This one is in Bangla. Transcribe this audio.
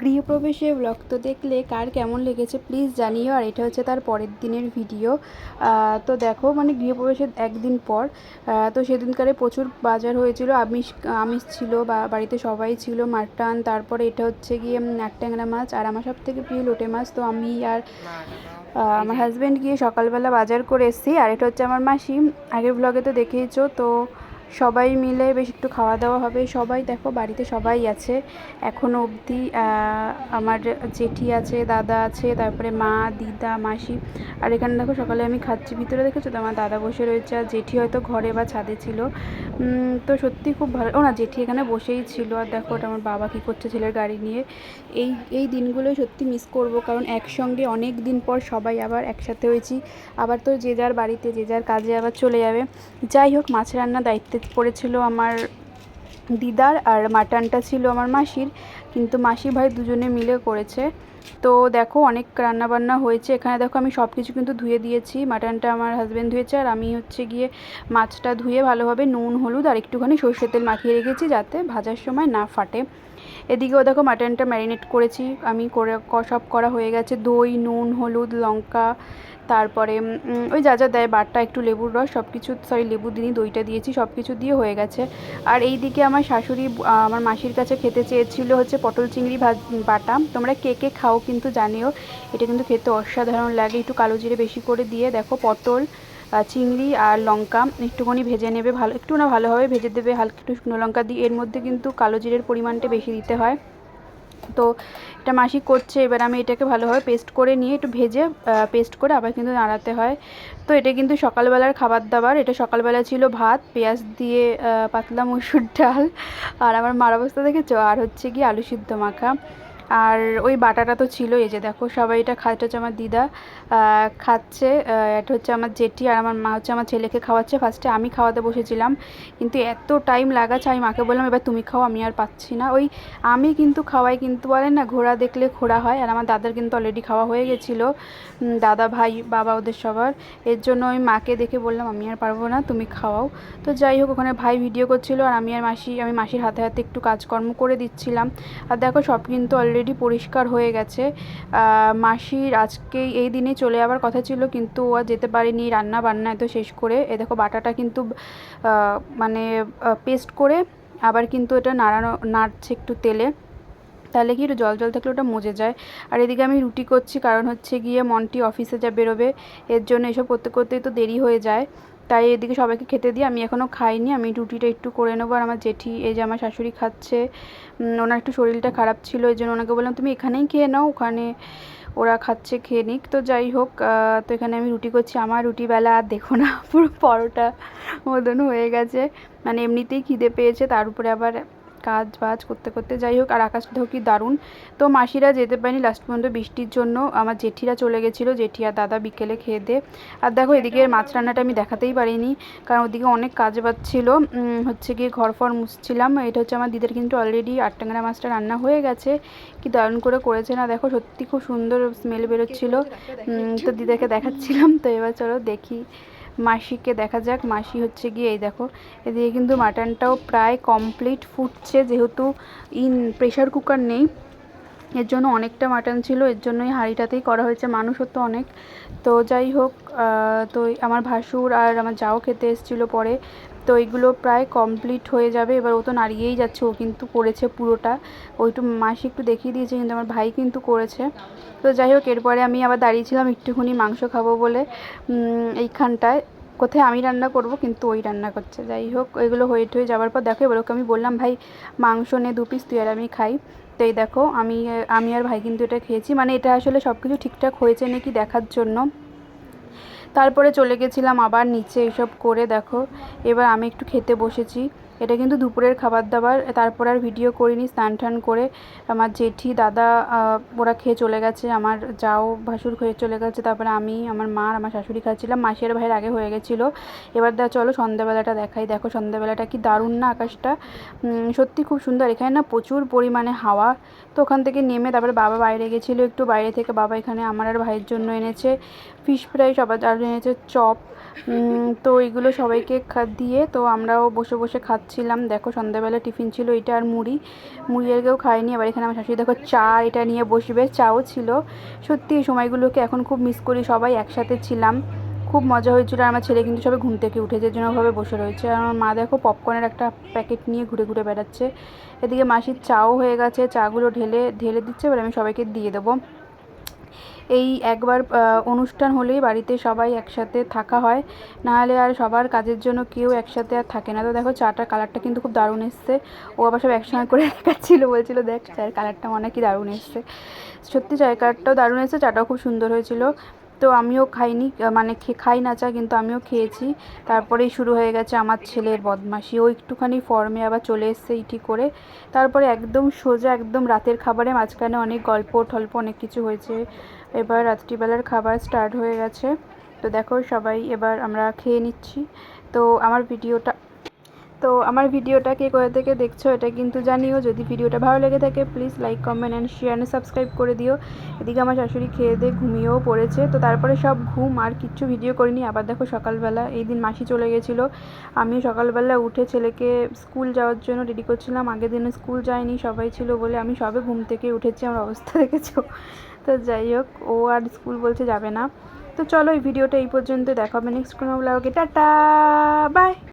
গৃহপ্রবেশে ব্লগ তো দেখলে কার কেমন লেগেছে প্লিজ জানিও আর এটা হচ্ছে তার পরের দিনের ভিডিও তো দেখো মানে গৃহপ্রবেশের একদিন পর তো সেদিনকারে প্রচুর বাজার হয়েছিল। আমিষ আমিষ ছিল বা বাড়িতে সবাই ছিল মাটন তারপরে এটা হচ্ছে গিয়ে উম, ট্যাংরা মাছ আর আমার সব থেকে প্রিয় লোটে মাছ তো আমি আর আমার হাজব্যান্ড গিয়ে সকালবেলা বাজার করে এসেছি। আর এটা হচ্ছে আমার মাসি। আগের ব্লগে তো দেখেইছো তো সবাই মিলে বেশ একটু খাওয়া দাওয়া হবে। সবাই দেখো বাড়িতে সবাই আছে। এখনও অবধি আমার জেঠি আছে, দাদা আছে, তারপরে মা, দিদা, মাসি। আর এখানে দেখো সকালে আমি খাচ্ছি। ভিতরে দেখেছ তো? আমার দাদা বসে রয়েছে আর জেঠি হয়তো ঘরে বা ছাদে ছিল। তো সত্যি খুব ভালো। ও না, জেঠি এখানে বসেই ছিল। আর দেখো ওটা আমার বাবা কী করছে ছেলের গাড়ি নিয়ে। এই এই দিনগুলোই সত্যি মিস করব। কারণ একসঙ্গে অনেক দিন পর সবাই আবার একসাথে হয়েছি। আবার তো যে যার বাড়িতে, যে যার কাজে আবার চলে যাবে। যাই হোক, মাছ রান্নার দায়িত্বে পড়েছিল আমার দিদার আর মাটনটা ছিল আমার মাসির, কিন্তু মাসি ভাই দুজনে মিলে করেছে। তো দেখো অনেক রান্নাবান্না হয়েছে। এখানে দেখো আমি সব কিছু কিন্তু ধুয়ে দিয়েছি। মাটনটা আমার হাজব্যান্ড ধুয়েছে আর আমি হচ্ছে গিয়ে মাছটা ধুয়ে ভালোভাবে নুন, হলুদ আর একটুখানি সর্ষের তেল মাখিয়ে রেখেছি যাতে ভাজার সময় না ফাটে। এদিকেও দেখো মাটনটা ম্যারিনেট করেছি, আমি করে সব করা হয়ে গেছে। দই, নুন, হলুদ, লঙ্কা, তারপরে ওই যা যা দেয়, বাটা, একটু লেবুর রস সব কিছু সরি লেবু দিনই, দইটা দিয়েছি সব কিছু দিয়ে হয়ে গেছে। আর এই দিকে আমার শাশুড়ি আমার মাসির কাছে খেতে চেয়েছিল হচ্ছে পটল চিংড়ি ভাজ, বাটা। তোমরা কে কে খাও কিন্তু জানিও, এটা কিন্তু খেতে অসাধারণ লাগে, একটু কালো জিরে বেশি করে দিয়ে দেখো পটল। চিংড়ি আর লঙ্কা একটুখানি ভেজে নেবে, ভালো একটু না ভালোভাবে ভেজে দেবে, হালকা একটু শুকনো লঙ্কা দিয়ে। এর মধ্যে কিন্তু কালো জিরের পরিমাণটা বেশি দিতে হয়। তো এটা মাসি করছে, এবার আমি এটাকে ভালোভাবে পেস্ট করে নিয়ে একটু ভেজে পেস্ট করে আবার কিন্তু নাড়াতে হয়। তো এটা কিন্তু সকালবেলার খাবার দাবার, এটা সকালবেলা ছিল ভাত, পেঁয়াজ দিয়ে পাতলা মসুর ডাল। আর আমার মার অবস্থা দেখেছ? আর হচ্ছে কি আলু সিদ্ধ মাখা। আর ওই বাটাটা তো ছিল এই যে দেখো সবাই এটা খাচ্ছে হচ্ছে আমার দিদা খাচ্ছে এটা হচ্ছে আমার জেঠি আর আমার মা হচ্ছে আমার ছেলেকে খাওয়াচ্ছে। ফার্স্টে আমি খাওয়াতে বসেছিলাম, কিন্তু এত টাইম লাগাচ্ছে, আমি মাকে বললাম, এবার তুমি খাও, আমি আর পাচ্ছি না। ওই আমি কিন্তু খাওয়াই, কিন্তু বলে না, ঘোড়া দেখলে ঘোড়া হয়, আর আমার দাদার কিন্তু অলরেডি খাওয়া হয়ে গেছিল। দাদা ভাই, বাবা ওদের সবার। এর জন্য আমি মাকে দেখে বললাম, আমি আর পারব না, তুমি খাওয়াও। তো যাই হোক, ওখানে ভাই ভিডিও করছিল, আর আমি আর মাসি, আমি মাসির হাতে হাতে একটু কাজকর্ম করে দিচ্ছিলাম। আর দেখো সব কিন্তু অলরেডি পরিষ্কার হয়ে গেছে। মাসির আজকে এই দিনে চলে যাওয়ার কথা ছিল, কিন্তু ও আর যেতে পারেনি রান্না বান্না এত শেষ করে। এ দেখো বাটাটা কিন্তু মানে পেস্ট করে আবার কিন্তু এটা নাড়ানো, নাড়ছে একটু তেলে। তাহলে কি জল জল থাকলে ওটা মজে যায়। আর এদিকে আমি রুটি করছি, কারণ হচ্ছে গিয়ে মন্টি অফিসে যা বেরোবে, এর জন্য এসব করতে করতেই তো দেরি হয়ে যায়। তাই এদিকে সবাইকে খেতে দিয়ে আমি এখনও খাইনি। আমি রুটিটা একটু করে নেব আর আমার জেঠি, এই যে আমার শাশুড়ি খাচ্ছে। ওনার একটু শরীরটা খারাপ ছিল, এই জন্য ওনাকে বললাম, তুমি এখানেই খেয়ে নাও, ওখানে ওরা খাচ্ছে, খেয়ে নিক। তো যাই হোক তো এখানে আমি রুটি করছি। আমার রুটি বেলা, আর দেখো না, পুরো পরোটা মতন হয়ে গেছে। মানে এমনিতেই খিদে পেয়েছে, তার উপরে আবার কাজ বাজ করতে করতে যাই হোক, আর আকাশটাও কি দারুণ। তো মাসিরা যেতে পারেনি লাস্ট পর্যন্ত বৃষ্টির জন্য, আমার জেঠিরা চলে গেছিল, জেঠি আর দাদা বিকেলে খেয়ে দে। আর দেখো এদিকে মাছ রান্নাটা আমি দেখাতেই পারিনি, কারণ ওদিকে অনেক কাজ বাজ ছিল হচ্ছে গিয়ে ঘর ফর মুছছিলাম, এটা হচ্ছে আমার দিদের কিন্তু অলরেডি আটটাঙ্গা মাছটা রান্না হয়ে গেছে। কি দারুণ করে করেছে না, দেখো সত্যি খুব সুন্দর স্মেল বেরোচ্ছিলো। তো দিদাকে দেখাচ্ছিলাম, তো এবার চলো দেখি। মাসিকে দেখা যাক, মাসি হচ্ছে গিয়ে এই দেখো, এদিকে কিন্তু মাটনটাও প্রায় কমপ্লিট ফুটছে যেহেতু ইন প্রেশার কুকার নেই। এর জন্য অনেকটা মাটন ছিল, এর জন্যই হাঁড়িটাতেই করা হয়েছে, মানুষও তো অনেক। তো যাই হোক তো আমার ভাসুর আর আমার যাও খেতে এসেছিল পরে। তো এইগুলো প্রায় কমপ্লিট হয়ে যাবে, এবার ও তো নাড়িয়েই যাচ্ছে, ও কিন্তু করেছে পুরোটা। ও একটু মাসি একটু দেখিয়ে দিয়েছে, কিন্তু আমার ভাই কিন্তু করেছে। তো যাই হোক, এরপরে আমি আবার দাঁড়িয়েছিলাম, একটুখানি মাংস খাব বলে এইখানটায়। কোথায় আমি রান্না করব, কিন্তু ওই রান্না করছে। যাই হোক, এগুলো হয়ে টয়ে যাওয়ার পর দেখো, এবার ওকে আমি বললাম, ভাই, মাংস নে দু পিস তুই আর আমি খাই। তো দেখো, আমি আমি আর ভাই কিন্তু এটা খেয়েছি। মানে এটা আসলে সব কিছু ঠিকঠাক হয়েছে নাকি দেখার জন্য। তারপরে চলে গেছিলাম আবার নিচে এসব করে, দেখো। এবার আমি একটু খেতে বসেছি। এটা কিন্তু দুপুরের খাবার দাবার। তারপর আর ভিডিও করিনি, স্নান টান করে আমার জেঠি, দাদা ওরা খেয়ে চলে গেছে, আমার যাও, ভাসুর খেয়ে চলে গেছে, তারপরে আমি, আমার মা আমার শাশুড়ি খাচ্ছিলাম মাসির ভাইয়ের আগে হয়ে গেছিল। এবার দা, চলো সন্ধ্যাবেলাটা দেখাই, দেখো সন্ধ্যাবেলাটা কি দারুণ না আকাশটা। সত্যি খুব সুন্দর, এখানে না প্রচুর পরিমাণে হাওয়া। তো ওখান থেকে নেমে তারপরে বাবা বাইরে গেছিল, একটু বাইরে থেকে বাবা এখানে আমার আর ভাইয়ের জন্য এনেছে ফিশ ফ্রাই সবার এনেছে, চপ। তো এইগুলো সবাইকে দিয়ে তো আমরাও বসে বসে খাচ্ছি। খাচ্ছিলাম। দেখো, সন্ধ্যাবেলা টিফিন ছিল এটা আর মুড়ি। মুড়ি আর কেউ খায়নি আবার এখানে আমার শাশুড়ি, দেখো, চা এটা নিয়ে বসবে, চাও ছিল। সত্যি, এই সময়গুলোকে এখন খুব মিস করি, সবাই একসাথে ছিলাম। খুব মজা হয়েছিল, আর আমার ছেলে কিন্তু সবাই ঘুম থেকে উঠেছে এর জন্য ওভাবে বসে রয়েছে। আর আমার মা, দেখো পপকর্নের একটা প্যাকেট নিয়ে ঘুরে ঘুরে বেড়াচ্ছে। এদিকে মাসির চাও হয়ে গেছে, চাগুলো ঢেলে ঢেলে দিচ্ছে, এবার আমি সবাইকে দিয়ে দেবো। এই একবার অনুষ্ঠান হলেই বাড়িতে সবাই একসাথে থাকা হয়। নাহলে আর সবার কাজের জন্য কেউ একসাথে আর থাকে না। তো দেখো চাটার কালারটা কিন্তু খুব দারুণ এসছে। ও আবার সব একসঙ্গে করে দেখাচ্ছিলো বলছিল, দেখ, চায়ের কালারটা অনেকই কি দারুণ এসছে। সত্যি, চায়ের কালারটাও দারুণ এসছে, চাটাও খুব সুন্দর হয়েছিল। তো আমিও খাইনি মানে খাই না চা, কিন্তু আমিও খেয়েছি। তারপরেই শুরু হয়ে গেছে আমার ছেলের বদমাশি। ও একটুখানি ফর্মে আবার চলে এসছে ইটি করে। তারপরে একদম সোজা একদম রাতের খাবারে মাঝখানে অনেক গল্প টল্প অনেক কিছু হয়েছে। এবার রাত্রিবেলার খাবার স্টার্ট হয়ে গেছে। তো দেখো সবাই, এবার আমরা খেয়ে নিচ্ছি। তো আমার ভিডিওটা তো আমার ভিডিওটা কে কোথা থেকে দেখছ এটা কিন্তু জানিও। যদি ভিডিওটা ভালো লেগে থাকে please like comment and share and subscribe করে দিও। এদিকে আমার শাশুড়ি খেয়ে দিয়ে ঘুমিয়েও পড়েছে। তো তারপরে সব ঘুম আর কিচ্ছু ভিডিও করিনি। আবার দেখো সকালবেলা এই দিন মাসি চলে গেছিল। আমি সকালবেলা উঠে ছেলেকে স্কুল যাওয়ার জন্য রেডি করছিলাম। আগের দিনে স্কুল যায়নি, সবাই ছিল বলে আমি সবে ঘুম থেকে উঠেছি, আমার অবস্থা দেখেছ? তো যাই হোক, ও আর স্কুল বলছে যাবে না। তো চলো এই ভিডিওটা এই পর্যন্ত দেখাবে নেক্সট কোনো ব্লগে টাটা বাই